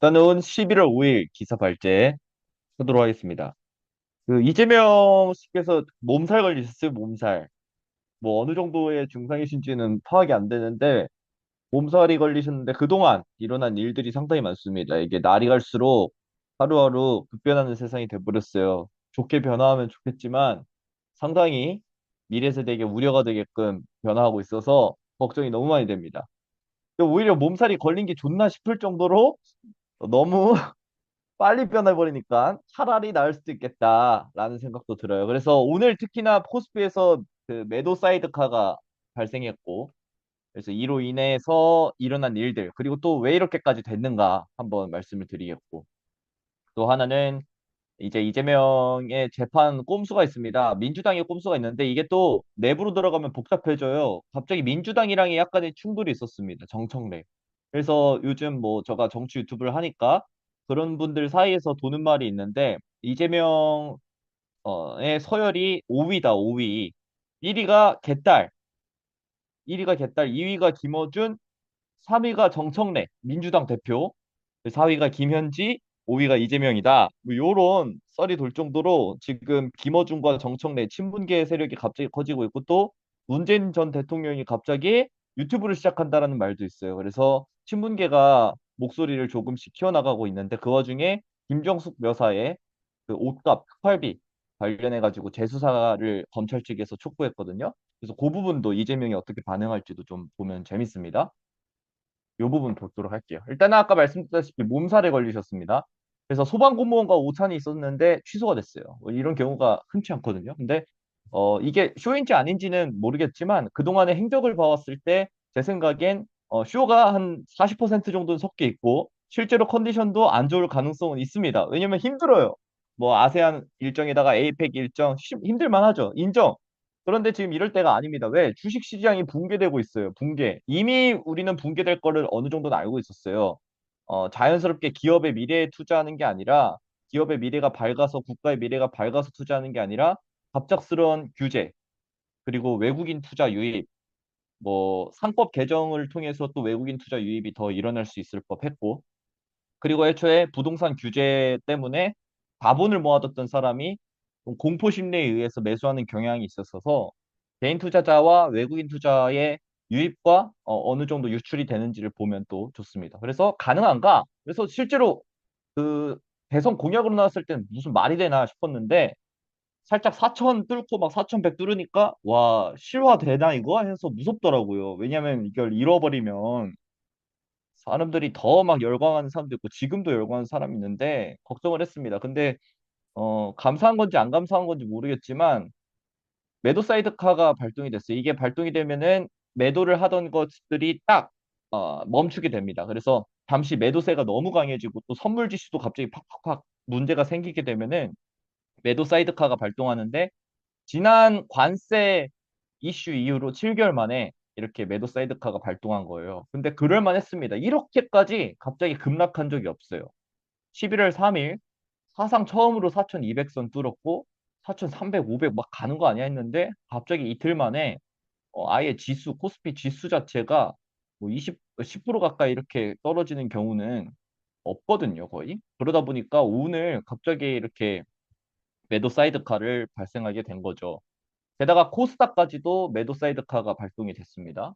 일단은 11월 5일 기사 발제 하도록 하겠습니다. 그 이재명 씨께서 몸살 걸리셨어요, 몸살. 뭐 어느 정도의 증상이신지는 파악이 안 되는데 몸살이 걸리셨는데 그동안 일어난 일들이 상당히 많습니다. 이게 날이 갈수록 하루하루 급변하는 세상이 돼버렸어요. 좋게 변화하면 좋겠지만 상당히 미래 세대에게 우려가 되게끔 변화하고 있어서 걱정이 너무 많이 됩니다. 오히려 몸살이 걸린 게 좋나 싶을 정도로 너무 빨리 변해버리니까 차라리 나을 수도 있겠다라는 생각도 들어요. 그래서 오늘 특히나 코스피에서 그 매도 사이드카가 발생했고, 그래서 이로 인해서 일어난 일들, 그리고 또 왜 이렇게까지 됐는가 한번 말씀을 드리겠고, 또 하나는 이제 이재명의 재판 꼼수가 있습니다. 민주당의 꼼수가 있는데 이게 또 내부로 들어가면 복잡해져요. 갑자기 민주당이랑이 약간의 충돌이 있었습니다. 정청래. 그래서 요즘 뭐 제가 정치 유튜브를 하니까 그런 분들 사이에서 도는 말이 있는데 이재명의 서열이 5위다, 5위. 1위가 개딸, 1위가 개딸, 2위가 김어준, 3위가 정청래, 민주당 대표, 4위가 김현지, 5위가 이재명이다. 뭐 요런 썰이 돌 정도로 지금 김어준과 정청래 친문계 세력이 갑자기 커지고 있고 또 문재인 전 대통령이 갑자기 유튜브를 시작한다라는 말도 있어요. 그래서 친문계가 목소리를 조금씩 키워나가고 있는데 그 와중에 김정숙 여사의 그 옷값 특활비 관련해 가지고 재수사를 검찰 측에서 촉구했거든요. 그래서 그 부분도 이재명이 어떻게 반응할지도 좀 보면 재밌습니다. 이 부분 보도록 할게요. 일단 아까 말씀드렸다시피 몸살에 걸리셨습니다. 그래서 소방공무원과 오찬이 있었는데 취소가 됐어요. 뭐 이런 경우가 흔치 않거든요. 근데 어, 이게 쇼인지 아닌지는 모르겠지만 그동안의 행적을 봐왔을 때 제 생각엔 어, 쇼가 한 40% 정도는 섞여 있고 실제로 컨디션도 안 좋을 가능성은 있습니다. 왜냐면 힘들어요. 뭐 아세안 일정에다가 에이펙 일정 힘들만 하죠. 인정. 그런데 지금 이럴 때가 아닙니다. 왜? 주식 시장이 붕괴되고 있어요. 붕괴. 이미 우리는 붕괴될 거를 어느 정도는 알고 있었어요. 어, 자연스럽게 기업의 미래에 투자하는 게 아니라 기업의 미래가 밝아서 국가의 미래가 밝아서 투자하는 게 아니라 갑작스러운 규제 그리고 외국인 투자 유입 뭐 상법 개정을 통해서 또 외국인 투자 유입이 더 일어날 수 있을 법했고 그리고 애초에 부동산 규제 때문에 자본을 모아뒀던 사람이 공포 심리에 의해서 매수하는 경향이 있었어서 개인 투자자와 외국인 투자의 유입과 어, 느 정도 유출이 되는지를 보면 또 좋습니다. 그래서 가능한가? 그래서 실제로 그 대선 공약으로 나왔을 때는 무슨 말이 되나 싶었는데 살짝 4천 뚫고 막 4,100 뚫으니까 와 실화되나 이거 해서 무섭더라고요. 왜냐면 이걸 잃어버리면 사람들이 더 막 열광하는 사람도 있고 지금도 열광하는 사람이 있는데 걱정을 했습니다. 근데 어 감사한 건지 안 감사한 건지 모르겠지만 매도 사이드카가 발동이 됐어요. 이게 발동이 되면은 매도를 하던 것들이 딱 어, 멈추게 됩니다. 그래서 잠시 매도세가 너무 강해지고 또 선물 지수도 갑자기 팍팍팍 문제가 생기게 되면은 매도 사이드카가 발동하는데 지난 관세 이슈 이후로 7개월 만에 이렇게 매도 사이드카가 발동한 거예요. 근데 그럴만 했습니다. 이렇게까지 갑자기 급락한 적이 없어요. 11월 3일 사상 처음으로 4,200선 뚫었고 4,300, 500 막 가는 거 아니야 했는데 갑자기 이틀 만에 어, 아예 지수, 코스피 지수 자체가 뭐 20, 10% 가까이 이렇게 떨어지는 경우는 없거든요, 거의. 그러다 보니까 오늘 갑자기 이렇게 매도 사이드카를 발생하게 된 거죠. 게다가 코스닥까지도 매도 사이드카가 발동이 됐습니다.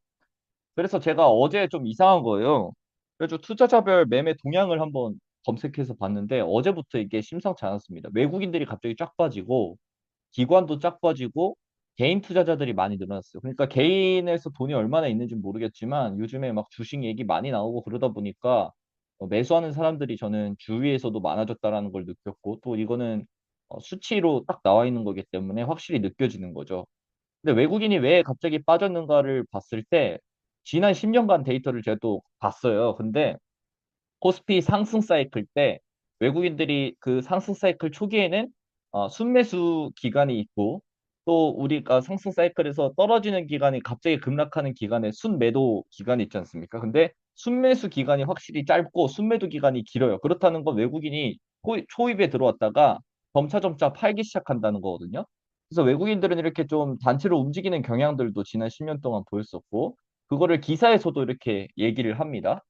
그래서 제가 어제 좀 이상한 거예요. 그래서 투자자별 매매 동향을 한번 검색해서 봤는데 어제부터 이게 심상치 않았습니다. 외국인들이 갑자기 쫙 빠지고 기관도 쫙 빠지고 개인 투자자들이 많이 늘어났어요. 그러니까 개인에서 돈이 얼마나 있는지 모르겠지만 요즘에 막 주식 얘기 많이 나오고 그러다 보니까 어, 매수하는 사람들이 저는 주위에서도 많아졌다라는 걸 느꼈고 또 이거는 어, 수치로 딱 나와 있는 거기 때문에 확실히 느껴지는 거죠. 근데 외국인이 왜 갑자기 빠졌는가를 봤을 때 지난 10년간 데이터를 제가 또 봤어요. 근데 코스피 상승 사이클 때 외국인들이 그 상승 사이클 초기에는 어, 순매수 기간이 있고 또 우리가 상승 사이클에서 떨어지는 기간이 갑자기 급락하는 기간에 순매도 기간이 있지 않습니까? 근데 순매수 기간이 확실히 짧고 순매도 기간이 길어요. 그렇다는 건 외국인이 초입에 들어왔다가 점차점차 팔기 시작한다는 거거든요. 그래서 외국인들은 이렇게 좀 단체로 움직이는 경향들도 지난 10년 동안 보였었고, 그거를 기사에서도 이렇게 얘기를 합니다.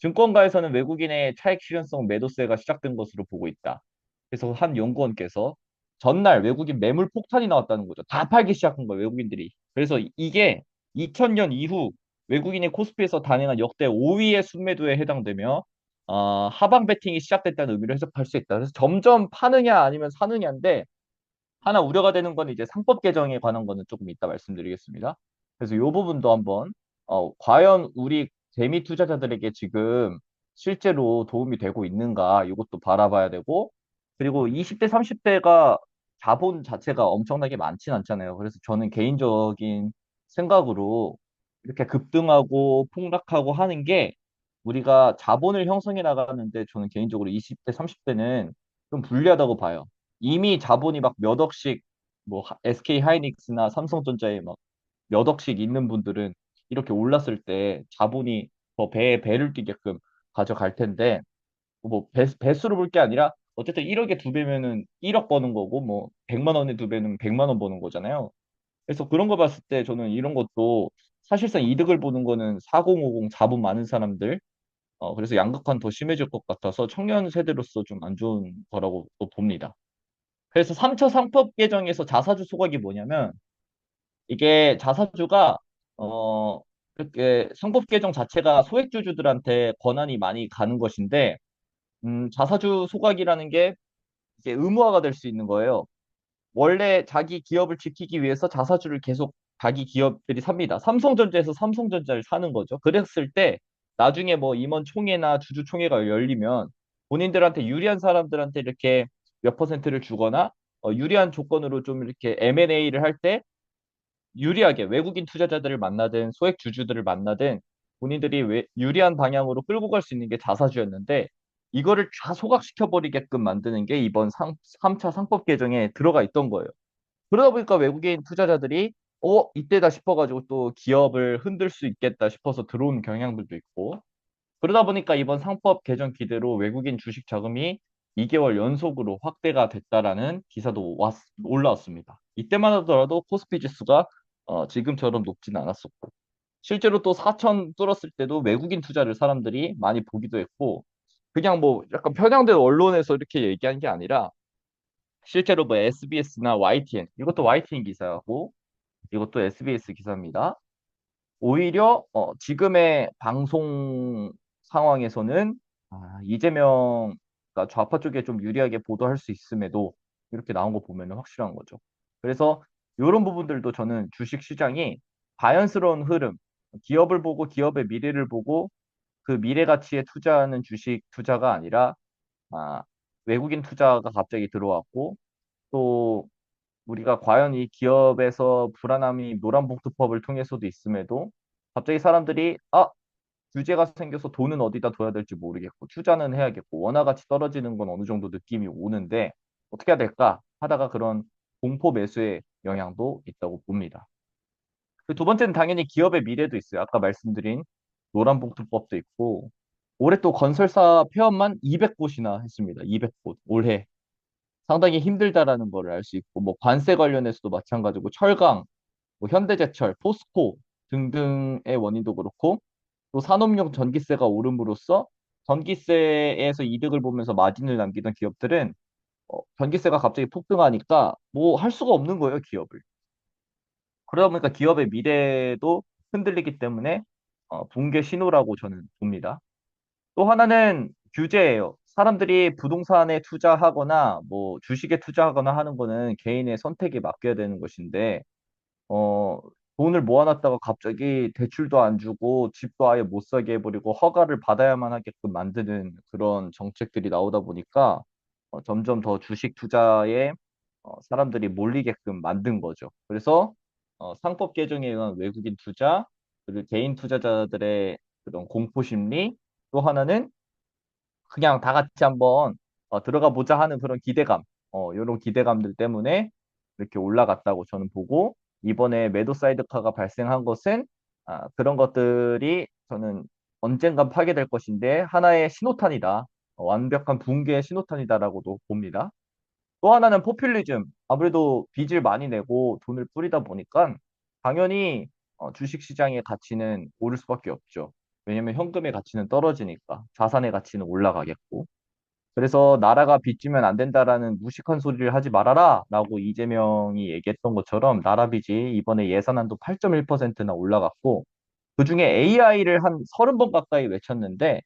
증권가에서는 외국인의 차익 실현성 매도세가 시작된 것으로 보고 있다. 그래서 한 연구원께서 전날 외국인 매물 폭탄이 나왔다는 거죠. 다 팔기 시작한 거예요, 외국인들이. 그래서 이게 2000년 이후 외국인이 코스피에서 단행한 역대 5위의 순매도에 해당되며 어, 하방 베팅이 시작됐다는 의미로 해석할 수 있다. 그래서 점점 파느냐 아니면 사느냐인데 하나 우려가 되는 건 이제 상법 개정에 관한 거는 조금 이따 말씀드리겠습니다. 그래서 이 부분도 한번 어, 과연 우리 재미 투자자들에게 지금 실제로 도움이 되고 있는가 이것도 바라봐야 되고 그리고 20대, 30대가 자본 자체가 엄청나게 많진 않잖아요. 그래서 저는 개인적인 생각으로 이렇게 급등하고 폭락하고 하는 게 우리가 자본을 형성해 나가는데 저는 개인적으로 20대, 30대는 좀 불리하다고 봐요. 이미 자본이 막 몇 억씩 뭐 SK 하이닉스나 삼성전자에 막 몇 억씩 있는 분들은 이렇게 올랐을 때 자본이 더 배에 배를 뛰게끔 가져갈 텐데 뭐 배, 배수로 볼 게 아니라 어쨌든 1억에 두 배면은 1억 버는 거고 뭐 100만 원에 두 배는 100만 원 버는 거잖아요. 그래서 그런 거 봤을 때 저는 이런 것도 사실상 이득을 보는 거는 4050 자본 많은 사람들 어 그래서 양극화는 더 심해질 것 같아서 청년 세대로서 좀 안 좋은 거라고 또 봅니다. 그래서 3차 상법 개정에서 자사주 소각이 뭐냐면 이게 자사주가 어 이렇게 상법 개정 자체가 소액주주들한테 권한이 많이 가는 것인데 음, 자사주 소각이라는 게 이제 의무화가 될 수 있는 거예요. 원래 자기 기업을 지키기 위해서 자사주를 계속 자기 기업들이 삽니다. 삼성전자에서 삼성전자를 사는 거죠. 그랬을 때 나중에 뭐 임원 총회나 주주 총회가 열리면 본인들한테 유리한 사람들한테 이렇게 몇 퍼센트를 주거나 어, 유리한 조건으로 좀 이렇게 M&A를 할 때 유리하게 외국인 투자자들을 만나든 소액 주주들을 만나든 본인들이 왜- 유리한 방향으로 끌고 갈 수 있는 게 자사주였는데 이거를 다 소각시켜 버리게끔 만드는 게 이번 상, 3차 상법 개정에 들어가 있던 거예요. 그러다 보니까 외국인 투자자들이 어, 이때다 싶어가지고 또 기업을 흔들 수 있겠다 싶어서 들어오는 경향들도 있고. 그러다 보니까 이번 상법 개정 기대로 외국인 주식 자금이 2개월 연속으로 확대가 됐다라는 기사도 왔, 올라왔습니다. 이때만 하더라도 코스피 지수가 어, 지금처럼 높지는 않았었고. 실제로 또 4천 뚫었을 때도 외국인 투자를 사람들이 많이 보기도 했고. 그냥 뭐 약간 편향된 언론에서 이렇게 얘기한 게 아니라 실제로 뭐 SBS나 YTN 이것도 YTN 기사고 이것도 SBS 기사입니다. 오히려 어, 지금의 방송 상황에서는 아, 이재명가 좌파 쪽에 좀 유리하게 보도할 수 있음에도 이렇게 나온 거 보면 확실한 거죠. 그래서 이런 부분들도 저는 주식 시장이 자연스러운 흐름, 기업을 보고 기업의 미래를 보고 그 미래 가치에 투자하는 주식 투자가 아니라 아, 외국인 투자가 갑자기 들어왔고 또 우리가 과연 이 기업에서 불안함이 노란봉투법을 통해서도 있음에도 갑자기 사람들이 아 규제가 생겨서 돈은 어디다 둬야 될지 모르겠고 투자는 해야겠고 원화 가치 떨어지는 건 어느 정도 느낌이 오는데 어떻게 해야 될까 하다가 그런 공포 매수의 영향도 있다고 봅니다. 그 두 번째는 당연히 기업의 미래도 있어요. 아까 말씀드린 노란봉투법도 있고 올해 또 건설사 폐업만 200곳이나 했습니다. 200곳 올해 상당히 힘들다라는 걸 알 수 있고 뭐 관세 관련해서도 마찬가지고 철강, 뭐 현대제철, 포스코 등등의 원인도 그렇고 또 산업용 전기세가 오름으로써 전기세에서 이득을 보면서 마진을 남기던 기업들은 어, 전기세가 갑자기 폭등하니까 뭐 할 수가 없는 거예요, 기업을. 그러다 보니까 기업의 미래도 흔들리기 때문에 어, 붕괴 신호라고 저는 봅니다. 또 하나는 규제예요. 사람들이 부동산에 투자하거나 뭐 주식에 투자하거나 하는 거는 개인의 선택에 맡겨야 되는 것인데 어 돈을 모아놨다가 갑자기 대출도 안 주고 집도 아예 못 사게 해버리고 허가를 받아야만 하게끔 만드는 그런 정책들이 나오다 보니까 어, 점점 더 주식 투자에 어, 사람들이 몰리게끔 만든 거죠. 그래서 어, 상법 개정에 의한 외국인 투자 그리고 개인 투자자들의 그런 공포 심리 또 하나는 그냥 다 같이 한번 어, 들어가 보자 하는 그런 기대감, 어, 이런 기대감들 때문에 이렇게 올라갔다고 저는 보고 이번에 매도 사이드카가 발생한 것은 아, 그런 것들이 저는 언젠간 파괴될 것인데 하나의 신호탄이다. 어, 완벽한 붕괴의 신호탄이다라고도 봅니다. 또 하나는 포퓰리즘. 아무래도 빚을 많이 내고 돈을 뿌리다 보니까 당연히 어, 주식 시장의 가치는 오를 수밖에 없죠. 왜냐면 현금의 가치는 떨어지니까 자산의 가치는 올라가겠고. 그래서 나라가 빚지면 안 된다라는 무식한 소리를 하지 말아라 라고 이재명이 얘기했던 것처럼 나라 빚이 이번에 예산안도 8.1%나 올라갔고 그중에 AI를 한 30번 가까이 외쳤는데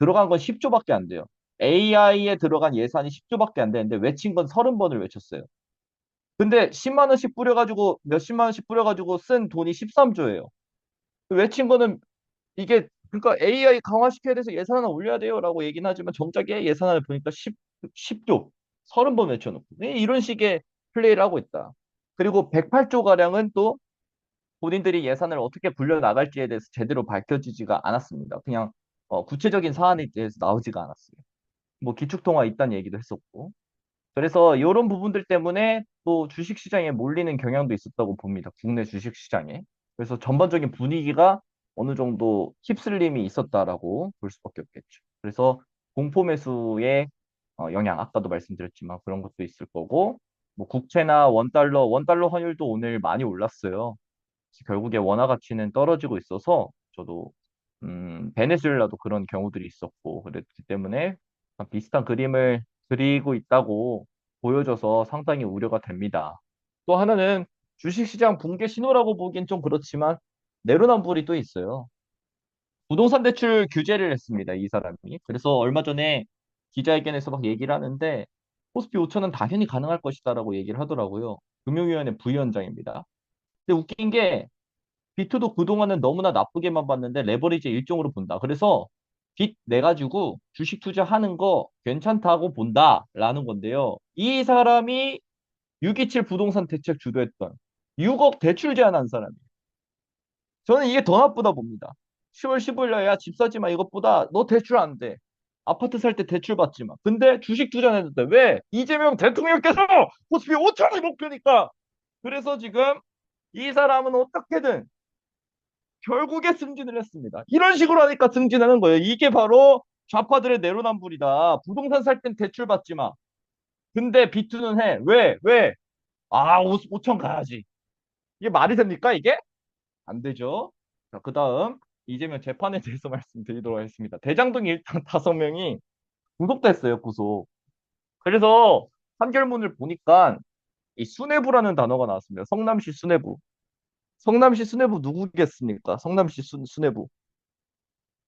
들어간 건 10조밖에 안 돼요. AI에 들어간 예산이 10조밖에 안 되는데 외친 건 30번을 외쳤어요. 근데 10만 원씩 뿌려가지고 몇십만 원씩 뿌려가지고 쓴 돈이 13조예요. 외친 거는 이게 그러니까 AI 강화시켜야 돼서 예산을 올려야 돼요라고 얘기는 하지만 정작에 예산안을 보니까 10, 10조 30번 외쳐놓고 네, 이런 식의 플레이를 하고 있다. 그리고 108조 가량은 또 본인들이 예산을 어떻게 굴려 나갈지에 대해서 제대로 밝혀지지가 않았습니다. 그냥 어, 구체적인 사안에 대해서 나오지가 않았어요. 뭐 기축통화 있다는 얘기도 했었고. 그래서 이런 부분들 때문에 또 주식시장에 몰리는 경향도 있었다고 봅니다. 국내 주식시장에. 그래서 전반적인 분위기가 어느 정도 휩쓸림이 있었다라고 볼 수밖에 없겠죠. 그래서 공포 매수의 어, 영향, 아까도 말씀드렸지만 그런 것도 있을 거고, 뭐 국채나 원달러, 원달러 환율도 오늘 많이 올랐어요. 결국에 원화 가치는 떨어지고 있어서 저도 음, 베네수엘라도 그런 경우들이 있었고 그랬기 때문에 비슷한 그림을 그리고 있다고 보여져서 상당히 우려가 됩니다. 또 하나는 주식시장 붕괴 신호라고 보기엔 좀 그렇지만 내로남불이 또 있어요. 부동산 대출 규제를 했습니다. 이 사람이. 그래서 얼마 전에 기자회견에서 막 얘기를 하는데 코스피 5천은 당연히 가능할 것이다라고 얘기를 하더라고요. 금융위원회 부위원장입니다. 근데 웃긴 게 비트도 그동안은 너무나 나쁘게만 봤는데 레버리지 일종으로 본다. 그래서 빚 내가지고 주식 투자하는 거 괜찮다고 본다라는 건데요. 이 사람이 627 부동산 대책 주도했던 6억 대출 제한한 사람이에요. 저는 이게 더 나쁘다 봅니다. 10월 15일 날, 야, 집 사지 마. 이것보다 너 대출 안 돼. 아파트 살 때 대출 받지 마. 근데 주식 투자했는데 왜? 이재명 대통령께서 코스피 5천이 목표니까. 그래서 지금 이 사람은 어떻게든 결국에 승진을 했습니다. 이런 식으로 하니까 승진하는 거예요. 이게 바로 좌파들의 내로남불이다. 부동산 살 땐 대출 받지 마. 근데 비투는 해. 왜? 왜? 아, 5, 5천 가야지. 이게 말이 됩니까, 이게? 안 되죠. 자, 그 다음 이재명 재판에 대해서 말씀드리도록 하겠습니다. 대장동 일당 다섯 명이 구속됐어요, 구속. 그래서 판결문을 보니까 이 수뇌부라는 단어가 나왔습니다. 성남시 수뇌부. 성남시 수뇌부 누구겠습니까? 성남시 수, 수뇌부.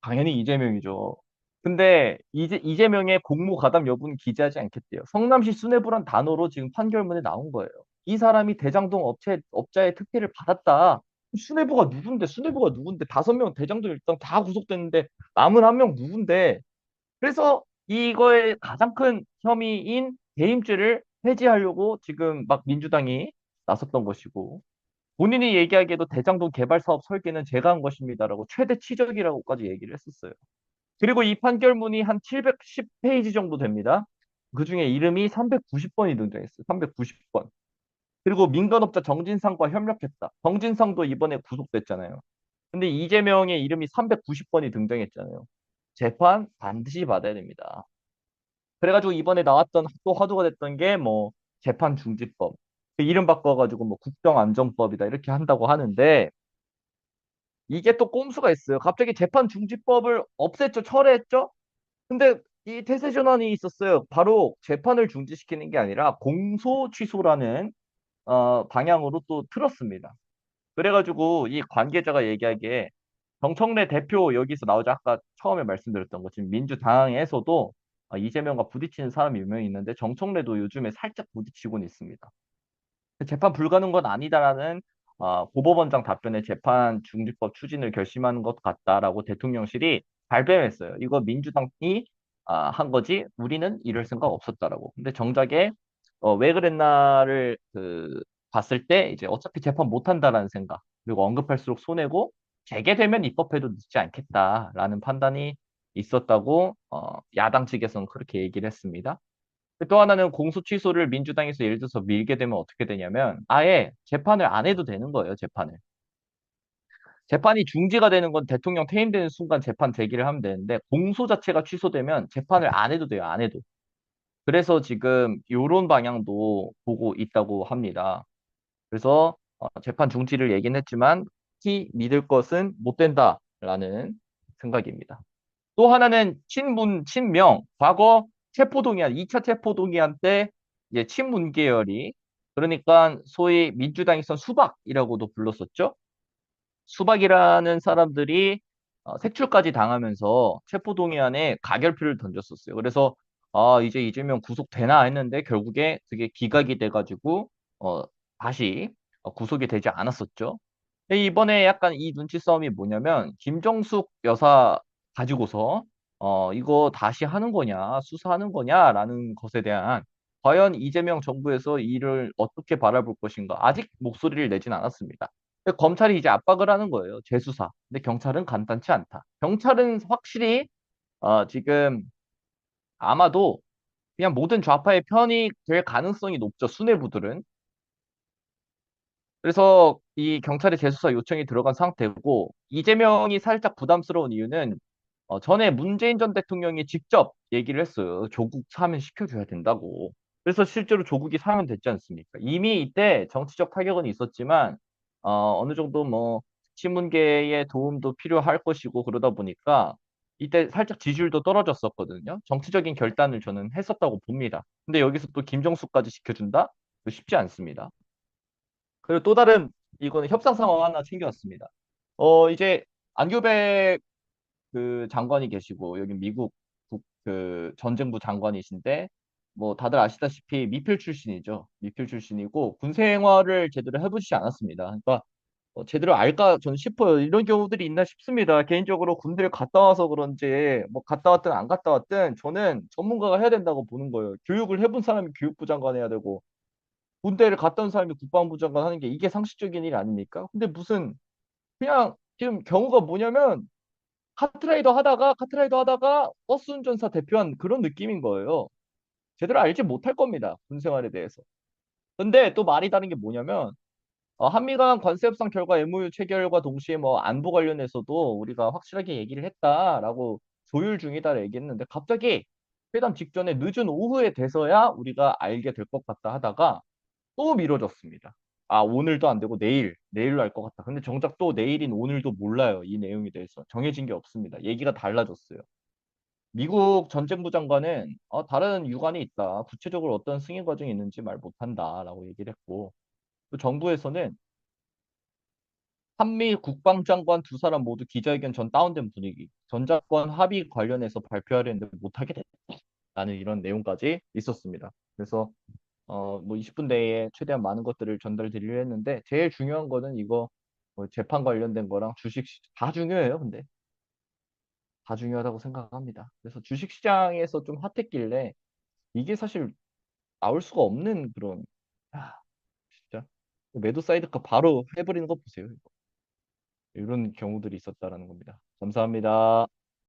당연히 이재명이죠. 근데 이재, 이재명의 공모 가담 여부는 기재하지 않겠대요. 성남시 수뇌부란 단어로 지금 판결문에 나온 거예요. 이 사람이 대장동 업체, 업자의 특혜를 받았다. 수뇌부가 누군데, 수뇌부가 누군데, 다섯 명 대장동 일당 다 구속됐는데, 남은 한 명 누군데. 그래서 이거의 가장 큰 혐의인 대임죄를 폐지하려고 지금 막 민주당이 나섰던 것이고, 본인이 얘기하기에도 대장동 개발 사업 설계는 제가 한 것입니다라고 최대 치적이라고까지 얘기를 했었어요. 그리고 이 판결문이 한 710페이지 정도 됩니다. 그 중에 이름이 390번이 등장했어요. 390번. 그리고 민간업자 정진상과 협력했다. 정진상도 이번에 구속됐잖아요. 근데 이재명의 이름이 390번이 등장했잖아요. 재판 반드시 받아야 됩니다. 그래가지고 이번에 나왔던 또 화두가 됐던 게 뭐 재판 중지법. 그 이름 바꿔가지고 뭐 국정안정법이다 이렇게 한다고 하는데 이게 또 꼼수가 있어요. 갑자기 재판 중지법을 없앴죠. 철회했죠. 근데 이 태세 전환이 있었어요. 바로 재판을 중지시키는 게 아니라 공소 취소라는 어, 방향으로 또 틀었습니다. 그래가지고 이 관계자가 얘기하기에 정청래 대표 여기서 나오자 아까 처음에 말씀드렸던 것 지금 민주당에서도 어, 이재명과 부딪히는 사람이 유명히 있는데 정청래도 요즘에 살짝 부딪히고는 있습니다. 재판 불가능 건 아니다라는 어, 고법원장 답변에 재판 중지법 추진을 결심하는 것 같다라고 대통령실이 발뺌했어요. 이거 민주당이 아, 한 거지 우리는 이럴 생각 없었다라고. 근데 정작에 어, 왜 그랬나를 그 봤을 때 이제 어차피 재판 못 한다라는 생각 그리고 언급할수록 손해고 재개되면 입법해도 늦지 않겠다라는 판단이 있었다고 어, 야당 측에서는 그렇게 얘기를 했습니다. 또 하나는 공소 취소를 민주당에서 예를 들어서 밀게 되면 어떻게 되냐면 아예 재판을 안 해도 되는 거예요, 재판을. 재판이 중지가 되는 건 대통령 퇴임되는 순간 재판 제기를 하면 되는데 공소 자체가 취소되면 재판을 안 해도 돼요, 안 해도. 그래서 지금 이런 방향도 보고 있다고 합니다. 그래서 어, 재판 중지를 얘기는 했지만 특히 믿을 것은 못 된다라는 생각입니다. 또 하나는 친문, 친명. 과거 체포동의안, 2차 체포동의안 때 이제 친문 계열이 그러니까 소위 민주당이 선 수박이라고도 불렀었죠. 수박이라는 사람들이 어, 색출까지 당하면서 체포동의안에 가결표를 던졌었어요. 그래서 아 이제 이재명 구속되나 했는데 결국에 그게 기각이 돼가지고 어, 다시 어, 구속이 되지 않았었죠. 이번에 약간 이 눈치 싸움이 뭐냐면 김정숙 여사 가지고서 어 이거 다시 하는 거냐 수사하는 거냐라는 것에 대한 과연 이재명 정부에서 이를 어떻게 바라볼 것인가 아직 목소리를 내진 않았습니다. 검찰이 이제 압박을 하는 거예요. 재수사. 근데 경찰은 간단치 않다. 경찰은 확실히 어, 지금 아마도 그냥 모든 좌파의 편이 될 가능성이 높죠. 수뇌부들은. 그래서 이 경찰의 재수사 요청이 들어간 상태고 이재명이 살짝 부담스러운 이유는 어, 전에 문재인 전 대통령이 직접 얘기를 했어요. 조국 사면 시켜줘야 된다고. 그래서 실제로 조국이 사면 됐지 않습니까? 이미 이때 정치적 타격은 있었지만 어, 어느 정도 뭐 신문계의 도움도 필요할 것이고 그러다 보니까 이때 살짝 지지율도 떨어졌었거든요. 정치적인 결단을 저는 했었다고 봅니다. 근데 여기서 또 김정수까지 시켜준다? 쉽지 않습니다. 그리고 또 다른 이거는 협상 상황 하나 챙겨왔습니다. 어 이제 안규백 그 장관이 계시고 여기 미국 국, 그 전쟁부 장관이신데 뭐 다들 아시다시피 미필 출신이죠. 미필 출신이고 군 생활을 제대로 해보시지 않았습니다. 그러니까 어, 제대로 알까 저는 싶어요. 이런 경우들이 있나 싶습니다. 개인적으로 군대를 갔다 와서 그런지 뭐 갔다 왔든 안 갔다 왔든 저는 전문가가 해야 된다고 보는 거예요. 교육을 해본 사람이 교육부 장관 해야 되고 군대를 온 사람이 국방부 장관 하는 게 이게 상식적인 일 아닙니까? 근데 무슨 그냥 지금 경우가 뭐냐면 카트라이더 하다가 카트라이더 하다가 버스 운전사 대표한 그런 느낌인 거예요. 제대로 알지 못할 겁니다. 군 생활에 대해서. 근데 또 말이 다른 게 뭐냐면 어, 한미 간 관세 협상 결과 MOU 체결과 동시에 뭐 안보 관련해서도 우리가 확실하게 얘기를 했다라고 조율 중이다라고 얘기했는데 갑자기 회담 직전에 늦은 오후에 돼서야 우리가 알게 될 것 같다 하다가 또 미뤄졌습니다. 아, 오늘도 안 되고 내일, 내일로 할것 같다. 근데 정작 또 내일인 오늘도 몰라요. 이 내용에 대해서. 정해진 게 없습니다. 얘기가 달라졌어요. 미국 전쟁부 장관은 어, 다른 유관이 있다. 구체적으로 어떤 승인 과정이 있는지 말 못한다라고 얘기를 했고 또 정부에서는 한미 국방장관 두 사람 모두 기자회견 전 다운된 분위기. 전작권 합의 관련해서 발표하려 했는데 못하게 됐다라는 이런 내용까지 있었습니다. 그래서 어, 뭐 20분 내에 최대한 많은 것들을 전달 드리려 했는데 제일 중요한 거는 이거 뭐 재판 관련된 거랑 주식 시- 다 중요해요. 근데 다 중요하다고 생각합니다. 그래서 주식 시장에서 좀 핫했길래 이게 사실 나올 수가 없는 그런 아, 진짜 매도 사이드가 바로 해버리는 거 보세요. 이런 경우들이 있었다라는 겁니다. 감사합니다.